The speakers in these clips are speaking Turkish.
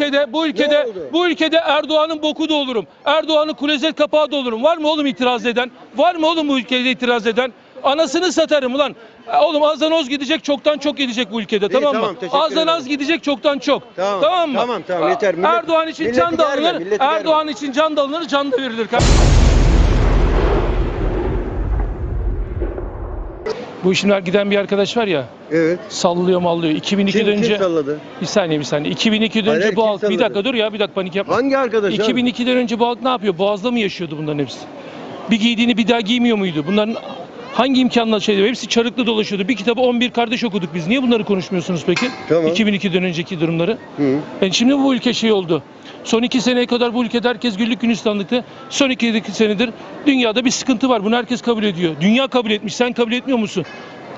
ülkede bu ülkede bu ülkede Erdoğan'ın boku da olurum. Erdoğan'ın klozet kapağı da olurum. Var mı oğlum itiraz eden? Var mı oğlum bu ülkede itiraz eden? Anasını satarım ulan. E, Oğlum azdan az gidecek çoktan çok gidecek bu ülkede tamam mı? tamam, azdan az gidecek çoktan çok. Tamam, mı? tamam, tamam, yeter. Millet- Erdoğan için can da alınır. Erdoğan için can da alınır, can da verilir. Bu işimler giden bir arkadaş var ya Evet. sallıyor mallıyor. 2002'den Kim, önce kim salladı? bir saniye bir saniye. 2002'den Hayır, önce bu halk bir salladı? dakika dur ya bir dakika panik yapma. Hangi arkadaş? abi? 2002'den önce bu halk ne yapıyor? Boğaz'da mı yaşıyordu bunların hepsi? Bir giydiğini bir daha giymiyor muydu? Bunların hangi imkanla şeydi? Hepsi çarıklı dolaşıyordu. Bir kitabı 11 kardeş okuduk biz. Niye bunları konuşmuyorsunuz peki? Tamam. 2002'den önceki durumları. Hı. Yani şimdi bu ülke şey oldu. Son iki seneye kadar bu ülkede herkes güllük gülistanlıktı. Son iki, senedir dünyada bir sıkıntı var. Bunu herkes kabul ediyor. Dünya kabul etmiş. Sen kabul etmiyor musun?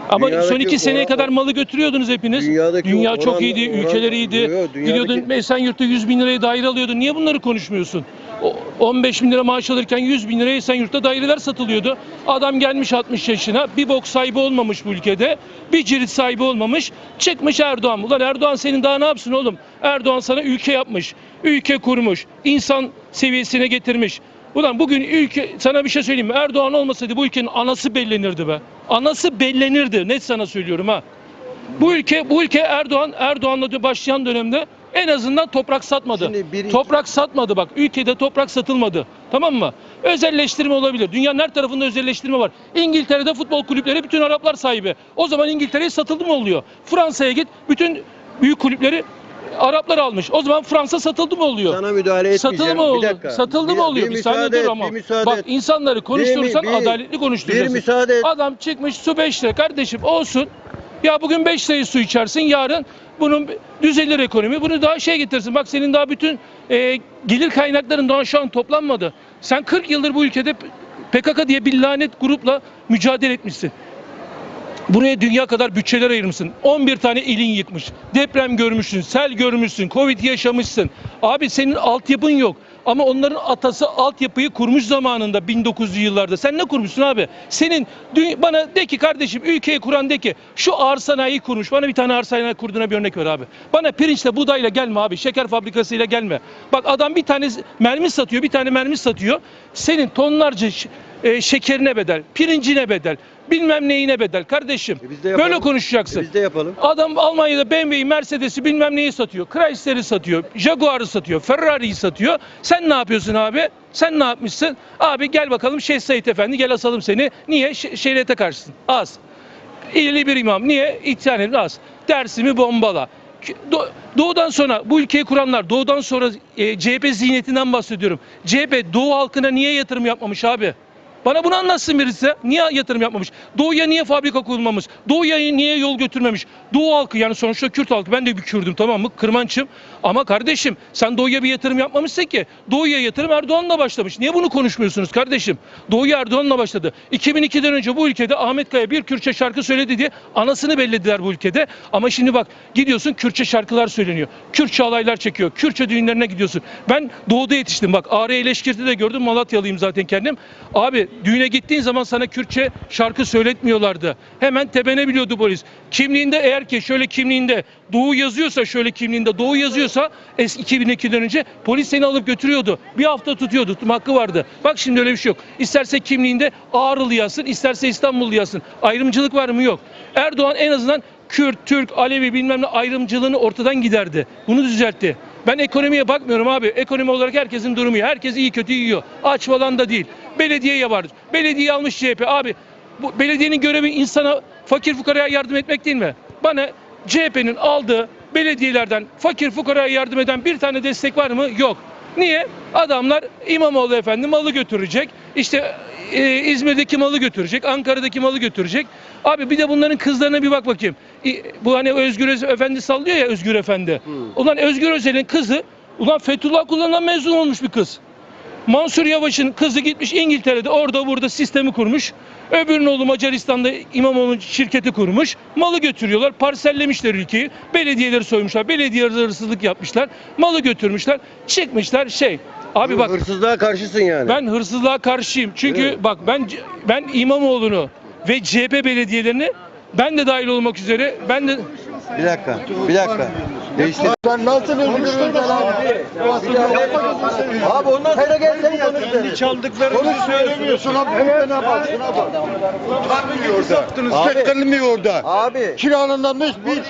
Ama son Dünyadaki iki seneye oran- kadar malı götürüyordunuz hepiniz. Dünya çok oran- iyiydi, oran- ülkeler iyiydi. Dünyadaki- Gidiyordun Esenyurt'ta 100 bin liraya daire alıyordun. Niye bunları konuşmuyorsun? O- 15 bin lira maaş alırken 100 bin liraya Esenyurt'ta daireler satılıyordu. Adam gelmiş 60 yaşına bir bok sahibi olmamış bu ülkede. Bir cirit sahibi olmamış. Çıkmış Erdoğan. Ulan Erdoğan senin daha ne yapsın oğlum? Erdoğan sana ülke yapmış. Ülke kurmuş. insan seviyesine getirmiş. Ulan bugün ülke sana bir şey söyleyeyim mi? Erdoğan olmasaydı bu ülkenin anası bellenirdi be. Anası bellenirdi. Net sana söylüyorum ha. Bu ülke bu ülke Erdoğan Erdoğan'la başlayan dönemde en azından toprak satmadı. Şimdi bir- Toprak satmadı bak. Ülkede toprak satılmadı. Tamam mı? Özelleştirme olabilir. Dünyanın her tarafında özelleştirme var. İngiltere'de futbol kulüpleri bütün Araplar sahibi. O zaman İngiltere'ye satıldı mı oluyor? Fransa'ya git bütün büyük kulüpleri Araplar almış. O zaman Fransa satıldı mı oluyor? Sana müdahale. Satıldı mı Bir oldu? dakika. Satıldı Bir- mı oluyor? Bir, Bir, saniye dur ama. bir Bak et. insanları konuşturursan bir- adaletli konuşturacaksın. Bir müsaade et. Adam çıkmış su 5 lira kardeşim olsun. Ya bugün 5 lirayı su içersin yarın bunun düzelir ekonomi. Bunu daha şey getirsin. Bak senin daha bütün e, gelir kaynakların daha şu an toplanmadı. Sen 40 yıldır bu ülkede PKK diye bir lanet grupla mücadele etmişsin. Buraya dünya kadar bütçeler ayırmışsın. 11 tane ilin yıkmış. Deprem görmüşsün, sel görmüşsün, Covid yaşamışsın. Abi senin altyapın yok. Ama onların atası altyapıyı kurmuş zamanında 1900'lü yıllarda. Sen ne kurmuşsun abi? Senin bana de ki kardeşim ülkeyi kuran de ki şu ağır sanayi kurmuş. Bana bir tane ağır sanayi kurduğuna bir örnek ver abi. Bana pirinçle buğdayla gelme abi. Şeker fabrikasıyla gelme. Bak adam bir tane mermi satıyor, bir tane mermi satıyor. Senin tonlarca e, şekerine bedel, pirincine bedel, bilmem neyine bedel kardeşim. E biz de yapalım. Böyle konuşacaksın. E biz de yapalım. Adam Almanya'da BMW'yi, Mercedes'i bilmem neyi satıyor. Chrysler'i satıyor. Jaguar'ı satıyor. Ferrari'yi satıyor. Sen ne yapıyorsun abi? Sen ne yapmışsın? Abi gel bakalım Şeyh Said Efendi gel asalım seni. Niye? Ş- şeriate karşısın. Az. İyili bir imam. Niye? İtyan edin az. Dersimi bombala. Doğudan sonra bu ülkeyi kuranlar doğudan sonra e, CHP zihniyetinden bahsediyorum. CHP Doğu halkına niye yatırım yapmamış abi? Bana bunu anlatsın birisi. Niye yatırım yapmamış? Doğuya niye fabrika kurulmamış? Doğuya niye yol götürmemiş? Doğu halkı yani sonuçta Kürt halkı. Ben de bir Kürdüm tamam mı? Kırmançım. Ama kardeşim sen Doğuya bir yatırım yapmamışsın ki. Doğuya yatırım Erdoğan'la başlamış. Niye bunu konuşmuyorsunuz kardeşim? Doğuya Erdoğan'la başladı. 2002'den önce bu ülkede Ahmet Kaya bir Kürtçe şarkı söyledi diye anasını bellediler bu ülkede. Ama şimdi bak gidiyorsun Kürtçe şarkılar söyleniyor. Kürtçe alaylar çekiyor. Kürtçe düğünlerine gidiyorsun. Ben doğuda yetiştim. Bak Ağrı Eleşkirt'te de gördüm. Malatyalıyım zaten kendim. Abi düğüne gittiğin zaman sana Kürtçe şarkı söyletmiyorlardı. Hemen tebene biliyordu polis. Kimliğinde eğer ki şöyle kimliğinde Doğu yazıyorsa şöyle kimliğinde Doğu yazıyorsa es 2002'den önce polis seni alıp götürüyordu. Bir hafta tutuyordu. Tutma hakkı vardı. Bak şimdi öyle bir şey yok. İsterse kimliğinde Ağrılı yazsın, isterse İstanbullu yazsın. Ayrımcılık var mı? Yok. Erdoğan en azından Kürt, Türk, Alevi bilmem ne ayrımcılığını ortadan giderdi. Bunu düzeltti. Ben ekonomiye bakmıyorum abi. Ekonomi olarak herkesin durumu iyi. Herkes iyi kötü yiyor. Aç falan da değil. Belediyeye var. Belediye almış CHP. Abi bu belediyenin görevi insana fakir fukaraya yardım etmek değil mi? Bana CHP'nin aldığı belediyelerden fakir fukaraya yardım eden bir tane destek var mı? Yok. Niye? Adamlar İmamoğlu efendi malı götürecek. İşte e, İzmir'deki malı götürecek. Ankara'daki malı götürecek. Abi bir de bunların kızlarına bir bak bakayım. İ- Bu hani Özgür Öz- Efendi sallıyor ya Özgür Efendi. Ulan Özgür Özel'in kızı ulan Fethullah Gülen'den mezun olmuş bir kız. Mansur Yavaş'ın kızı gitmiş İngiltere'de orada burada sistemi kurmuş. Öbürünün oğlu Macaristan'da İmamoğlu'nun şirketi kurmuş. Malı götürüyorlar. Parsellemişler ülkeyi. Belediyeleri soymuşlar. Belediyeleri hırsızlık yapmışlar. Malı götürmüşler. Çıkmışlar şey. Abi bak Hırsızlığa karşısın yani. ben hırsızlığa karşıyım. Çünkü bak ben ben İmamoğlu'nu ve CHP belediyelerini ben de dahil olmak üzere ben de Bir dakika. Bir dakika. Değiştir. Sen nasıl özgür özel abi? Abi ondan sonra gel sen konuş. Çaldıklarını söylemiyorsun abi. Bak şuna bak. Utanmıyor orada. Çekilmiyor orada. Abi. Kiralanmış bir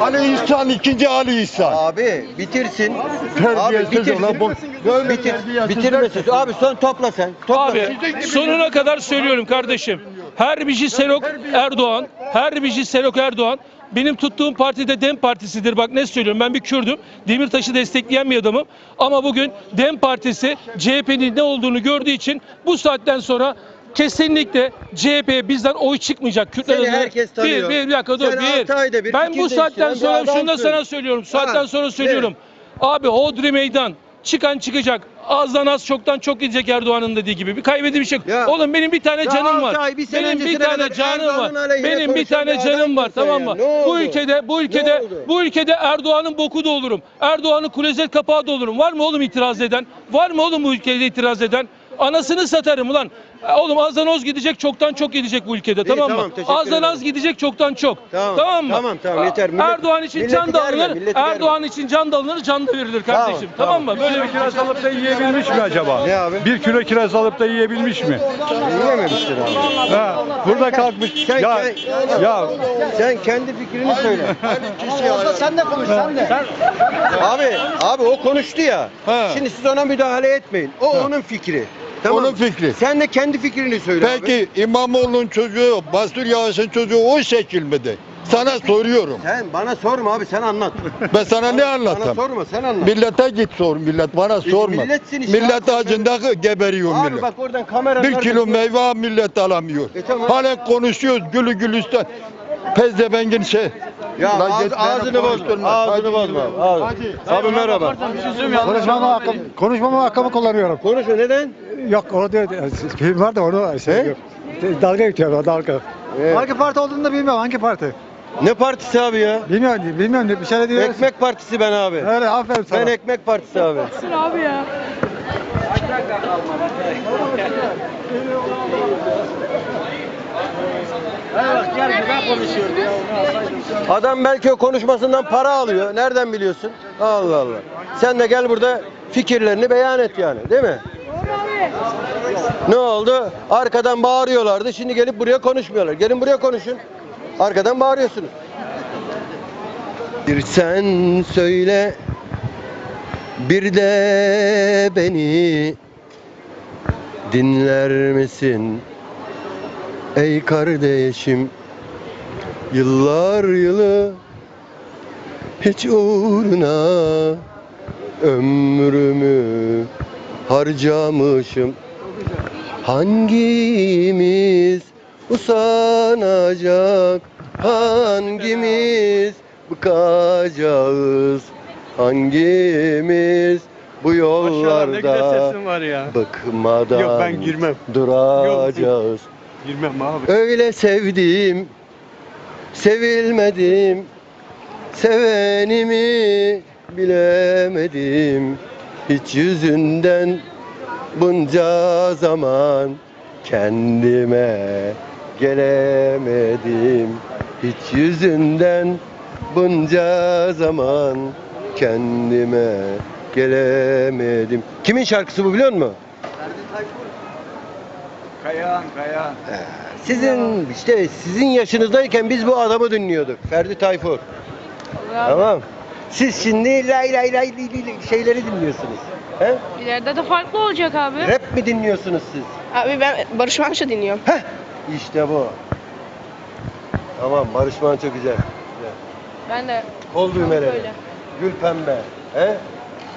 Ali İhsan ikinci Ali İhsan. Abi bitirsin. Abi Terbiyesiz bitirsin. Bitir, bitirmesin. Abi son topla sen. Topla. Abi sonuna kadar söylüyorum kardeşim. Her bici Selok Erdoğan, her bici Selok Erdoğan benim tuttuğum parti de Dem Partisi'dir. Bak ne söylüyorum ben bir Kürdüm. Demirtaş'ı destekleyen bir adamım. Ama bugün Dem Partisi CHP'nin ne olduğunu gördüğü için bu saatten sonra kesinlikle CHP'ye bizden oy çıkmayacak. Kürtler Seni adına- herkes tanıyor. Bir, bir, bir dakika dur. Sen Bir. bir ben bu saatten sonra şunu da sana söylüyorum. Saatten Ha, sonra söylüyorum. Abi Hodri meydan. Çıkan çıkacak. Azdan az çoktan çok gidecek Erdoğan'ın dediği gibi. Bir kaybediği bir şey. yok. Ya. Oğlum benim bir tane canım var. ay, bir sene benim bir öncesine tane kadar canım Erdoğan'ın var. aleyhine Benim bir konuşan tane bir canım var adamsın sen tamam ya. mı? Ne oldu? Bu ülkede bu ülkede oldu? bu ülkede Erdoğan'ın boku da olurum. Erdoğan'ın klozet kapağı da olurum. Var mı oğlum itiraz eden? Var mı oğlum bu ülkede itiraz eden? Anasını satarım ulan. E, Oğlum azdan az gidecek çoktan çok gidecek bu ülkede tamam, tamam, mı? teşekkür Azdan ederim. az gidecek çoktan çok. Tamam, mı? tamam, tamam, yeter. Millet- Erdoğan için milleti can da germe, alınır. milleti. Erdoğan için can da alınır, can da verilir kardeşim. Tamam, Tamam, mı? Böyle bir Bir kiraz alıp da yiyebilmiş mi acaba? Ne abi? Bir kilo kiraz alıp da yiyebilmiş mi? Yiyememiştir abi. Ha, burada kalkmış. Sen, Ya, sen, ya sen kendi fikrini söyle. Sen de konuş sen de. Abi, abi o konuştu ya. He. Şimdi siz ona müdahale etmeyin. O onun fikri. Tamam. Onun fikri. Sen de kendi fikrini söyle abi. Peki İmamoğlu'nun çocuğu, Bastur Yavaş'ın çocuğu o şekil miydi? Sana soruyorum. Sen bana sorma abi sen anlat. Ben sana ne Bana anlatayım? sorma sen anlat. Millete git sor, millet bana sorma. milletsin işte Millet abi. acında geberiyor Abi millet. bak oradan kameralar... Bir kilo meyve millet alamıyor. E tamam. Halen konuşuyoruz gülü gülüsten. Pezdevengin şey. Ya Lan ağz, git ağzını bozma. Ağzını Hadi. bozma. Abi, abi merhaba. Konuşmama hakkım, konuşmama hakkımı kullanıyorum. Konuşma neden? Yok o diyor, film var da onu şey He? yok. Dalga geçiyor dalga. Evet. Hangi parti olduğunu da bilmiyorum hangi parti. Ne partisi abi ya? Bilmiyorum, bilmiyorum bir şey diyor. Ekmek partisi ben abi. Öyle aferin sana. Ben ekmek partisi abi. Adam belki o konuşmasından para alıyor. Nereden biliyorsun? Allah Allah. Sen de gel burada fikirlerini beyan et yani, değil mi? Ne oldu? Arkadan bağırıyorlardı. Şimdi gelip buraya konuşmuyorlar. Gelin buraya konuşun. Arkadan bağırıyorsunuz. Bir sen söyle bir de beni dinler misin? Ey kardeşim yıllar yılı hiç uğruna ömrümü harcamışım Hangimiz usanacak hangimiz bıkacağız hangimiz bu yollarda var ya. bıkmadan Yok, ben girmem. duracağız. Girmem abi. Öyle sevdim, sevilmedim, sevenimi bilemedim. Hiç yüzünden bunca zaman kendime gelemedim. Hiç yüzünden bunca zaman kendime gelemedim. Kimin şarkısı bu biliyor musun? Kayan, kayan. Sizin işte sizin yaşınızdayken biz bu adamı dinliyorduk. Ferdi Tayfur. Tamam. Siz şimdi lay lay lay li- li- li- şeyleri dinliyorsunuz. He? İleride de farklı olacak abi. Rap mi dinliyorsunuz siz? Abi ben Barış Manço dinliyorum. Heh. İşte bu. Tamam Barış Manço güzel. güzel. Ben de Kol düğmeleri. Gül pembe. He?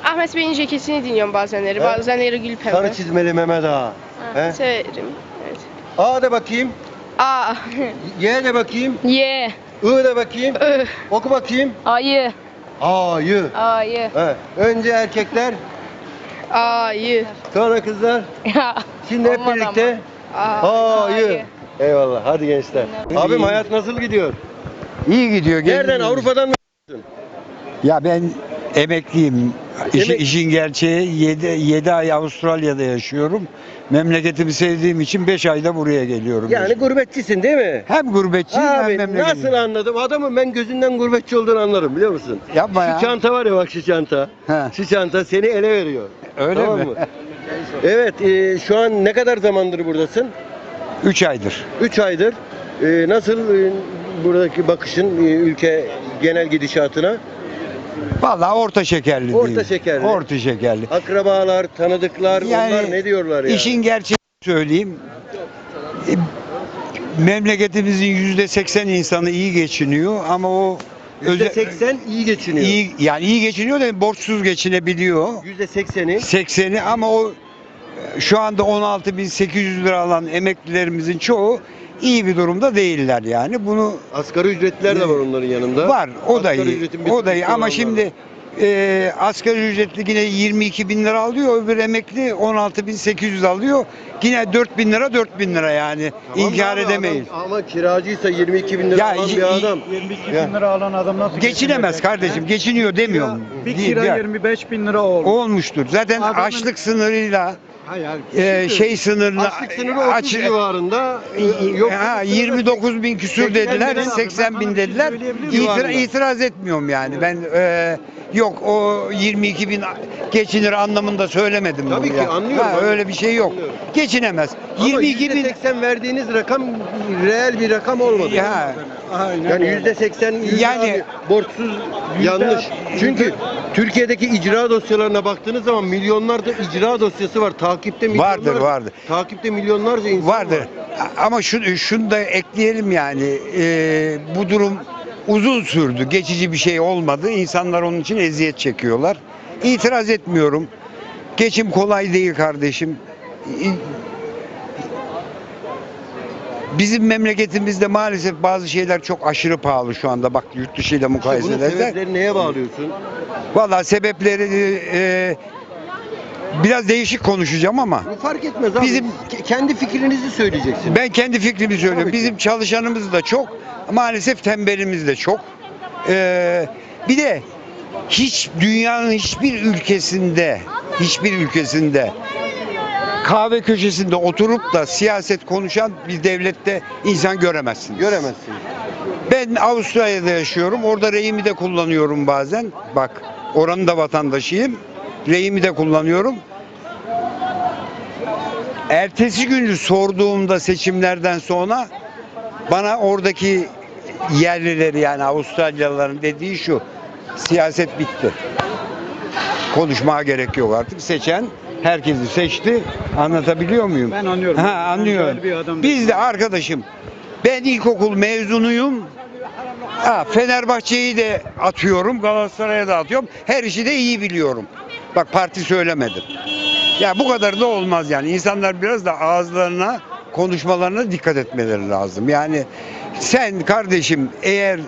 Ahmet Bey'in ceketini dinliyorum bazenleri. He? Bazenleri Gül Pembe. Sarı çizmeli Mehmet Ağa. Ha, He? Severim. Evet. A de bakayım. A. Y de bakayım. Y. I de bakayım. Ö. Oku bakayım. Ayı. A'yı. Ayı. He. Önce erkekler, Ayı. sonra kızlar. Ya. Şimdi hep Olmadı birlikte. ama. Hayır. Eyvallah. Hadi gençler. Abim hayat nasıl gidiyor? İyi gidiyor. Nereden? Avrupa'dan mı? Ya ben Emekliyim. İşi- Emek- işin gerçeği 7, 7 ay Avustralya'da yaşıyorum. Memleketimi sevdiğim için 5 ayda buraya geliyorum. Yani gurbetçisin değil mi? hem gurbetçiyim hem Abi memleketliyim. nasıl anladım? Adamın ben gözünden gurbetçi olduğunu anlarım biliyor musun? Yapma ya. Şu çanta var ya bak şu çanta. He. Şu çanta seni ele veriyor. Öyle Tamam mi? mı? Evet, e, şu an ne kadar zamandır buradasın? 3 aydır. 3 aydır. E, nasıl e, buradaki bakışın e, ülke genel gidişatına? Vallahi orta şekerli Orta diyeyim. şekerli. Orta şekerli. Akrabalar, tanıdıklar, Yani onlar ne diyorlar ya? İşin gerçeğini söyleyeyim. E, Memleketimizin yüzde seksen insanı iyi geçiniyor ama o öze- %80 iyi geçiniyor. iyi yani iyi geçiniyor da borçsuz geçinebiliyor. %80'i 80'i ama o e, şu anda 16.800 lira alan emeklilerimizin çoğu iyi bir durumda değiller yani. Bunu asgari ücretliler de var onların yanında. var. O da Asgari iyi. ücretin bir O da iyi kısmı ama şimdi var. e, asgari ücretli yine 22 bin lira alıyor. Öbür emekli 16.800 alıyor. Yine 4 bin lira 4 bin lira yani. Tamam İnkar abi, edemeyiz. Adam, ama kiracıysa 22 bin lira Ya, alan bir adam. 22 Ya. bin lira alan adam nasıl Geçinemez geçinecek? kardeşim. Geçiniyor demiyorum. Bir Değil, kira ya. 25 bin lira oldu. Olmuştur. Zaten Adamın- açlık sınırıyla Hayır, e, şey sınırına Açlık sınırı 30 aç- civarında. e, yok ha, 29 bin küsür 80 dediler, bin 80 Ben bin şey dediler. miyim? İtira- itiraz etmiyorum yani. Ben e, yok o 22 bin geçinir anlamında söylemedim Tabii bunu ki, ya. anlıyorum, Ha, anlıyorum. öyle bir şey yok. Anlıyorum. Geçinemez. Ama 22 bin %80 verdiğiniz rakam reel bir rakam olmadı. ya Aynen Yani öyle. yüzde seksen Yani- yani borçsuz yanlış. Çünkü Türkiye'deki icra dosyalarına baktığınız zaman milyonlarca icra dosyası var. Takipte milyonlarca. Vardır, vardır. Takipte milyonlarca insan vardır. var. Ama şunu, şunu da ekleyelim yani. e, bu durum uzun sürdü. Geçici bir şey olmadı. İnsanlar onun için eziyet çekiyorlar. İtiraz etmiyorum. Geçim kolay değil kardeşim. Bizim memleketimizde maalesef bazı şeyler çok aşırı pahalı şu anda. Bak yurt dışıyla mukayese Bunun edersek. sebepleri neye bağlıyorsun? Valla sebepleri e, biraz değişik konuşacağım ama Bu fark etmez abi. Bizim- Ke- kendi fikrinizi söyleyeceksin. ben kendi fikrimi söylüyorum. Tabii ki. Bizim çalışanımız da çok, maalesef tembelimiz de çok. E, bir de hiç dünyanın hiçbir ülkesinde, hiçbir ülkesinde kahve köşesinde oturup da siyaset konuşan bir devlette insan göremezsiniz. Göremezsin. Ben Avustralya'da yaşıyorum. Orada rehimi de kullanıyorum bazen. Bak oranın da vatandaşıyım. Rehimi de kullanıyorum. Ertesi günü sorduğumda seçimlerden sonra bana oradaki yerlileri yani Avustralyalıların dediği şu. Siyaset bitti. Konuşmaya gerek yok artık. Seçen herkesi seçti. Anlatabiliyor muyum? Ben anlıyorum. Ha Ben anlıyorum. adam Biz de arkadaşım ben ilkokul mezunuyum. Ha, Fenerbahçe'yi de atıyorum, Galatasaray'a da atıyorum. Her işi de iyi biliyorum. Bak parti söylemedim. Ya bu kadar da olmaz yani. İnsanlar biraz da ağızlarına, konuşmalarına dikkat etmeleri lazım. Yani sen kardeşim eğer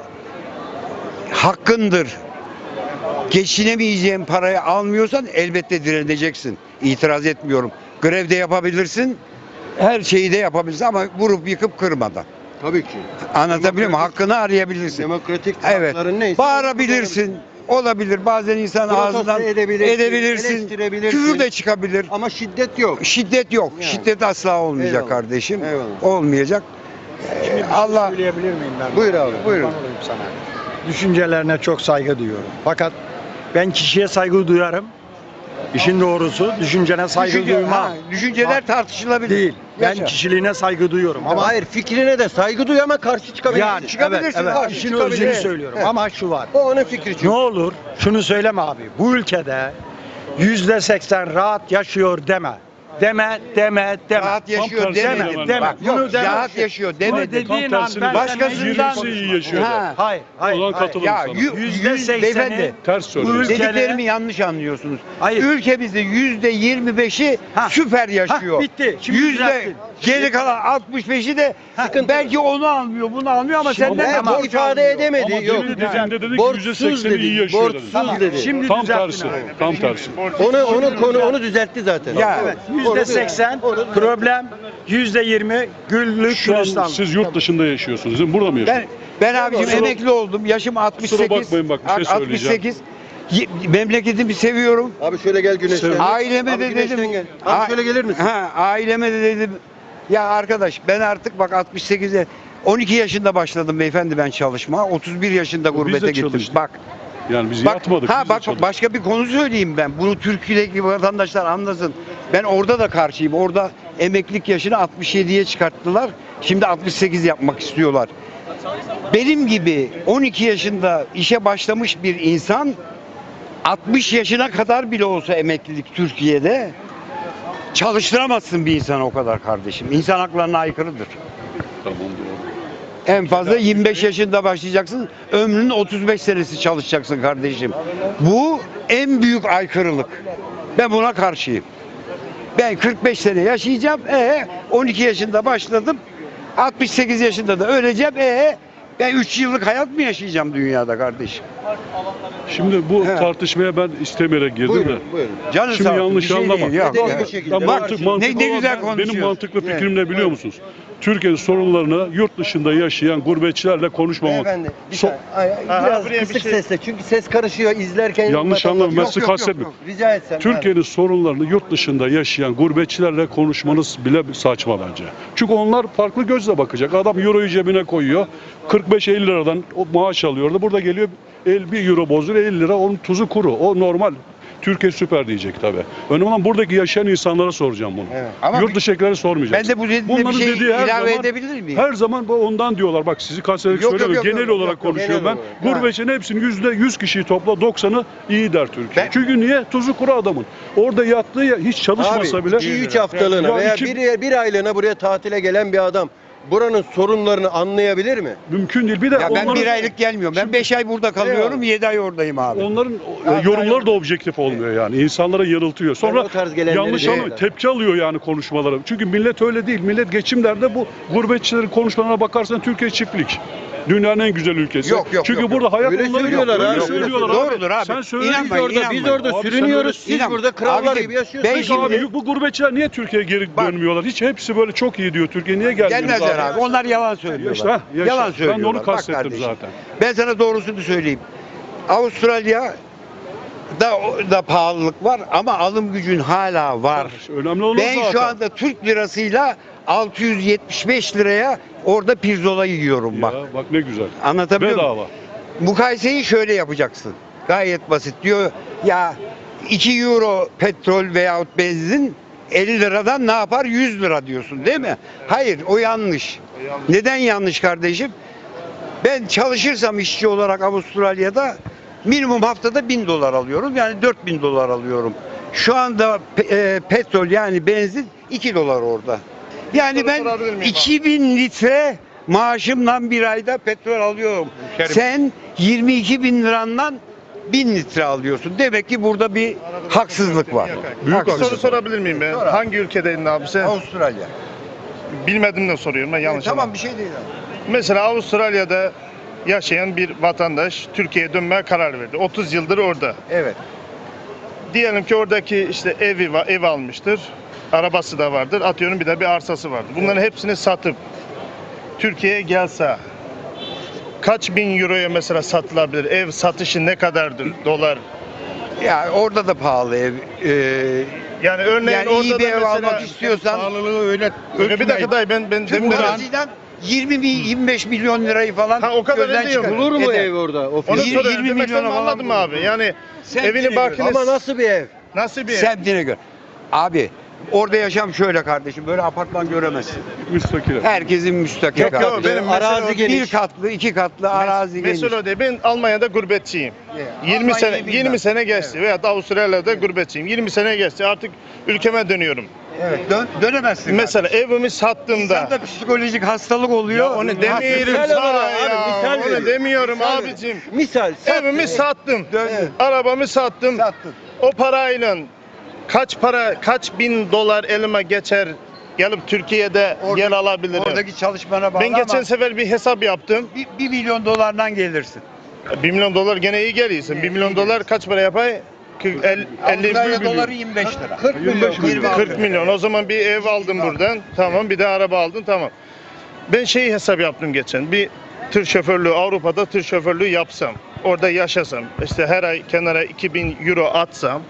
hakkındır, geçinemeyeceğin parayı almıyorsan elbette direneceksin. İtiraz etmiyorum. Grevde yapabilirsin. Her şeyi de yapabilirsin ama vurup yıkıp kırmadan. Tabii ki. Anlatabiliyor muyum? Hakkını arayabilirsin. Demokratik Evet. hakların neyse. Bağırabilirsin. Olabilir. Bazen insan Protesto ağzından edebilirsin, edebilirsin. eleştirebilirsin. Küfür de çıkabilir. Ama şiddet yok. Şiddet yok. Yani. Şiddet asla olmayacak Eyvallah. kardeşim. Eyvallah. Olmayacak. Ee, Allah Söyleyebilir miyim ben? Buyur abi, olayım sana. Düşüncelerine çok saygı duyuyorum. Fakat ben kişiye saygı duyarım. İşin doğrusu düşüncene saygı Düşünce- duymam. ha, düşünceler tartışılabilir. Değil. Ben Yaşa. kişiliğine saygı duyuyorum. Ama hayır fikrine de saygı duy ama karşı çıkabilirsin. yani çıkabilirsin, evet, evet. karşı İşin çıkabilir. özünü söylüyorum. Evet. Ama şu var. O onun fikri çünkü. Ne olur şunu söyleme abi. Bu ülkede yüzde seksen rahat yaşıyor deme. Deme, deme, deme. Rahat yaşıyor eleman deme. Bak, yok, Bunu deme. rahat yaşıyor Bunu demedim. dediğin an ben Başkasından- iyi yaşıyorlar. Ha. Hayır, hayır. Ulan hayır. katılın Ya Yüzde yüz- sekseni- beyefendi. Ters ülkede- Dediklerimi yanlış anlıyorsunuz. Hayır. Ülkemizde yüzde 25'i Ha. süper yaşıyor. Ha, bitti. Şimdi Yüzde geri kalan 65'i de Sıkıntı belki onu almıyor, bunu almıyor ama Şimdi senden de ama ifade edemedi. Ama yok. dediğinde dedi ki Borçsuz dedi, iyi yaşıyor borçsuz dedi. Şimdi Tam tersi. Tam tersi. Onu onu konu onu düzeltti zaten. Ya, evet. Yüzde seksen problem, yüzde yirmi güllük Şu an gülistanlık. siz yurt dışında yaşıyorsunuz değil mi? Burada mı Ben yaşıyorsunuz? ben abicim Kusura- emekli oldum. Yaşım 68. bakmayın bak, bir şey söyleyeceğim. 68. Ye- Memleketimi seviyorum. Abi şöyle gel güneşten. Aileme Abi de güneşten dedim. Gel. Abi A- şöyle gelir misin? Ha, aileme de dedim. Ya arkadaş ben artık bak 68'e 12 yaşında başladım beyefendi ben çalışma. 31 yaşında de gurbete gittim. çalıştık. Bak Yani biz Bak, yatmadık. ha biz bak çalıştık. başka bir konu söyleyeyim ben. Bunu Türkiye'deki vatandaşlar anlasın. Ben orada da karşıyım. Orada emeklilik yaşını 67'ye çıkarttılar. Şimdi 68 yapmak istiyorlar. Benim gibi 12 yaşında işe başlamış bir insan 60 yaşına kadar bile olsa emeklilik Türkiye'de çalıştıramazsın bir insan o kadar kardeşim. İnsan haklarına aykırıdır. Tamam doğru. En fazla 25 yaşında başlayacaksın. Ömrünün 35 senesi çalışacaksın kardeşim. Bu en büyük aykırılık. Ben buna karşıyım. Ben 45 sene yaşayacağım. E 12 yaşında başladım. 68 yaşında da öleceğim. E ben 3 yıllık hayat mı yaşayacağım dünyada kardeşim? Şimdi bu He. tartışmaya ben istemeyerek girdim de. Buyurun, buyurun. Canın Şimdi sağ olsun, yanlış bir şey anlama. değil, yok. Şekilde. Ya Var mantık, mantık Ne- ne olan güzel ben- Benim konuşuyorsun. mantıklı Evet. fikrim ne biliyor musunuz? Türkiye'nin sorunlarını yurt dışında yaşayan gurbetçilerle konuşmamak. Beyefendi bir So- saniye. Ay, ay, biraz buraya bir kısık şey- sesle çünkü ses karışıyor izlerken. Yanlış vatandaş- anlama ben Yok, sizi yok, yok, kastetmiyorum. yok. Rica etsem. Türkiye'nin sorunlarını yurt dışında yaşayan gurbetçilerle konuşmanız bile saçma bence. Çünkü onlar farklı gözle bakacak. Adam euroyu cebine koyuyor. 45-50 liradan o maaş alıyordu. Burada geliyor 50 bir euro bozuyor 50 lira onun tuzu kuru. O normal. Türkiye süper diyecek tabi. Önemli olan buradaki yaşayan insanlara soracağım bunu. Evet. Ama Yurt dışındakilere sormayacağım. ben de bu dediğinde bir Bunların şey dediği her ilave zaman- edebilir miyim? Her zaman bu ondan diyorlar. Bak sizi kastederek Yok, yok, söylemiyorum. yok, Genel yok, olarak yok, yok. konuşuyorum Genel ben. olarak. Gurbetçinin hepsinin yüzde 100 kişiyi topla 90'ı iyi der Türkiye. Ben- Çünkü niye? Tuzu kuru adamın. Orada yattığı ya hiç çalışmasa Abi bile. 2-3 haftalığına Ya veya iki- bir, bir aylığına buraya tatile gelen bir adam buranın sorunlarını anlayabilir mi? Mümkün değil. Bir de Ya ben onların, bir aylık gelmiyorum. Ben 5 ay burada kalıyorum. 7 ay oradayım abi. onların e, yorumları da objektif olmuyor yani. İnsanlara yanıltıyor. Sonra o tarz gelenleri yanlış değil. anlıyor. Tepki alıyor yani konuşmaları. Çünkü millet öyle değil. Millet geçim derdi bu gurbetçilerin konuşmalarına bakarsan Türkiye çiftlik. Dünyanın en güzel ülkesi. Yok, yok, Çünkü yok, burada hayat Öyle onları söylüyorlar Öyle abi. söylüyorlar abi. Doğrudur abi. Sen söyle. Biz İnanmayın, orada, biz inanmayın. orada Abi sen sürünüyoruz. Siz öyle- burada krallar Abicim, gibi yaşıyorsunuz. ben Peki şimdi- abi bu gurbetçiler niye Türkiye'ye geri Bak- dönmüyorlar? Hiç hepsi böyle çok iyi diyor. Türkiye niye gelmiyor? Gelmezler abi. Onlar yalan Ya söylüyorlar. işte, ha, yaşa. Yalan Ben de söylüyorlar. onu Bak kastettim kardeşim, zaten. Ben sana doğrusunu söyleyeyim. Avustralya da da pahalılık var ama alım gücün hala var. Önemli olan o Ben zaten. şu anda Türk lirasıyla 675 liraya orada pirzola yiyorum bak. Ya, bak ne güzel. Anlatabiliyor muyum? Bedava. Mukayeseyi şöyle yapacaksın. Gayet basit diyor. Ya 2 euro petrol veyahut benzin 50 liradan ne yapar? 100 lira diyorsun değil mi? Hayır o yanlış. Neden yanlış kardeşim? Ben çalışırsam işçi olarak Avustralya'da minimum haftada 1000 dolar alıyorum. Yani 4000 dolar alıyorum. Şu anda pe- e, petrol yani benzin 2 dolar orada. Yani ben 2000 litre maaşımdan bir ayda petrol alıyorum. Sen 22 bin lirandan 1000 litre alıyorsun. Demek ki burada bir haksızlık var. Büyük Bir soru haksızlık. sorabilir miyim ben? Hangi ülkedeydin abi sen? Avustralya. Bilmedim de soruyorum ben yanlış tamam anlamadım. bir şey değil abi. Mesela Avustralya'da yaşayan bir vatandaş Türkiye'ye dönmeye karar verdi. 30 yıldır orada. Evet. Diyelim ki oradaki işte evi va- ev almıştır. Arabası da vardır. Atıyorum bir de bir arsası vardır. Bunların hepsini satıp Türkiye'ye gelse kaç bin euroya mesela satılabilir? Ev satışı ne kadardır dolar? Ya orada da pahalı ev. Ee, Yani örneğin yani orada iyi da bir ev mesela almak istiyorsan pahalılığı öyle bir dakika dayı ben ben demin de- lirasından 20 bin 25 milyon lirayı falan Ha, o kadar gözden ediyor. çıkar. Bulur mu Eder. ev orada? O Onu fiyat? 20 soruyorum. Demek milyona sen falan anladın mı abi? Yani Semtine evini göre. barkını Ama nasıl bir ev? nasıl bir ev? Semtine göre. Abi orada yaşam şöyle kardeşim. Böyle apartman göremezsin. Müstakil. Herkesin müstakil Yok, yok, kardeşim. benim arazi geniş. Bir katlı, iki katlı arazi geniş. Mesela de ben Almanya'da gurbetçiyim. Yeah. 20 Almanya'yı sene bilmem. 20 sene geçti Evet. veya da Avustralya'da gurbetçiyim. 20 sene geçti. Artık ülkeme dönüyorum. Evet, dön, dönemezsin. Mesela evimi sattığımda İnsanda psikolojik hastalık oluyor. ya onu demiyorum misal sana olarak abi, ya. misal Onu veriyorum. demiyorum Misal abicim. Misal. Evimi sattım. Döndün. Arabamı sattım. Sattın. O parayla kaç para, kaç bin dolar elime geçer gelip Türkiye'de Orada- yer alabilirim. Oradaki çalışmana bağlı ben geçen ama sefer bir hesap yaptım. bir, bir milyon dolardan gelirsin. 1 milyon dolar gene iyi geliyorsun. 1 milyon dolar kaç para yapar? 40, el- 50 Avustralya milyon. doları 25 lira. 40 milyon. 25 milyon. 26 40 milyon. O zaman bir ev aldım buradan. Tamam bir de araba aldın tamam. Ben şeyi hesap yaptım geçen. Bir tır şoförlüğü Avrupa'da tır şoförlüğü yapsam. orada yaşasam, işte her ay kenara 2000 euro atsam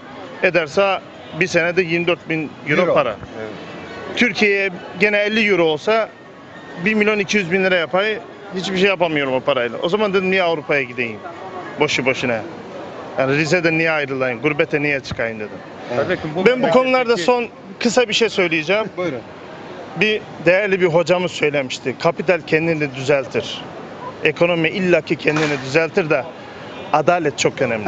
ederse bir senede 24 bin euro, Euro. para. Türkiye'ye gene 50 euro olsa 1 milyon 200 bin lira yapay hiçbir şey yapamıyorum o parayla. O zaman dedim niye Avrupa'ya gideyim boşu boşuna. Yani Rize'den niye ayrılayım, gurbete niye çıkayım dedim. Ben bu konularda son kısa bir şey söyleyeceğim. Buyurun. Bir değerli bir hocamız söylemişti. Kapital kendini düzeltir. Ekonomi illaki kendini düzeltir de adalet çok önemli.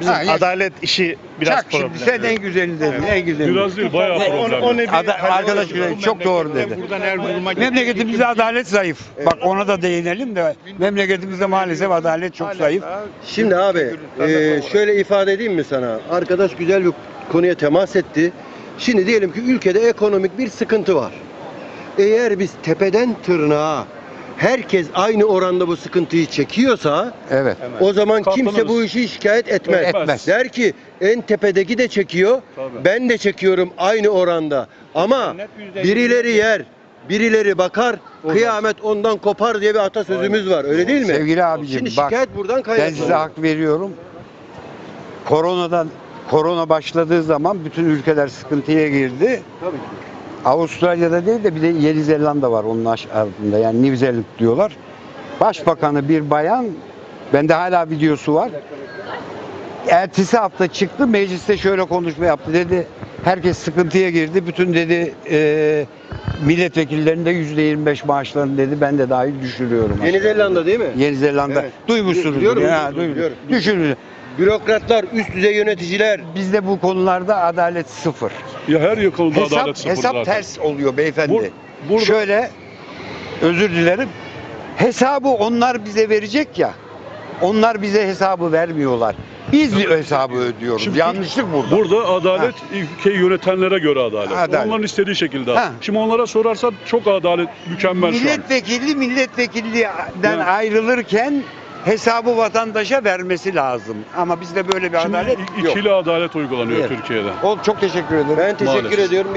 Bizim ha, yaş- adalet işi biraz Çak şimdi problem. sen en güzelini dedin. En güzelini. Biraz değil bayağı problem. o ne bir- Ada- arkadaş güzel, çok doğru dedi. Memleketimizde adalet zayıf. Bak ona da değinelim de memleketimizde maalesef adalet çok zayıf. Şimdi abi e, şöyle ifade edeyim mi sana? Arkadaş güzel bir konuya temas etti. Şimdi diyelim ki ülkede ekonomik bir sıkıntı var. Eğer biz tepeden tırnağa herkes aynı oranda bu sıkıntıyı çekiyorsa Evet. o zaman kimse bu işi şikayet etmez. Etmez. Der ki en tepedeki de çekiyor. Tabii. Ben de çekiyorum aynı oranda. Ama birileri yer, birileri bakar, kıyamet ondan kopar diye bir atasözümüz var. Öyle değil mi? Sevgili abicim Şimdi bak şikayet buradan ben kaynaklanıyor. size hak veriyorum. Koronadan korona başladığı zaman bütün ülkeler sıkıntıya girdi. Tabii ki. Avustralya'da değil de bir de Yeni Zelanda var onun altında yani New Zealand diyorlar. Başbakanı bir bayan, bende hala videosu var. Ertesi hafta çıktı mecliste şöyle konuşma yaptı dedi. Herkes sıkıntıya girdi. Bütün dedi e, milletvekillerinin de %25 maaşlarını dedi ben de dahil düşürüyorum. Yeni Zelanda değil mi? Yeni Zelanda. Evet. Duymuşsunuz. Biliyorum, ya, biliyorum. Düşürün. Bürokratlar, üst düzey yöneticiler. Bizde bu konularda adalet sıfır. Ya her konuda Hesap, adalet sıfır hesap zaten. ters oluyor beyefendi. Bur- burada- Şöyle özür dilerim. Hesabı onlar bize verecek ya. Onlar bize hesabı vermiyorlar. Biz bir hesabı ödüyoruz. Şimdi- Yanlışlık burada. Burada adalet ülkeyi yönetenlere göre adalet. Adalet. Onların istediği şekilde. Ha. Şimdi onlara sorarsan çok adalet mükemmel şu an. Milletvekili milletvekilliğinden Yani- ayrılırken hesabı vatandaşa vermesi lazım. Ama bizde böyle bir Şimdi adalet yok. ikili adalet uygulanıyor Evet. Türkiye'de. O çok teşekkür ederim. Ben teşekkür Maalesef. ediyorum.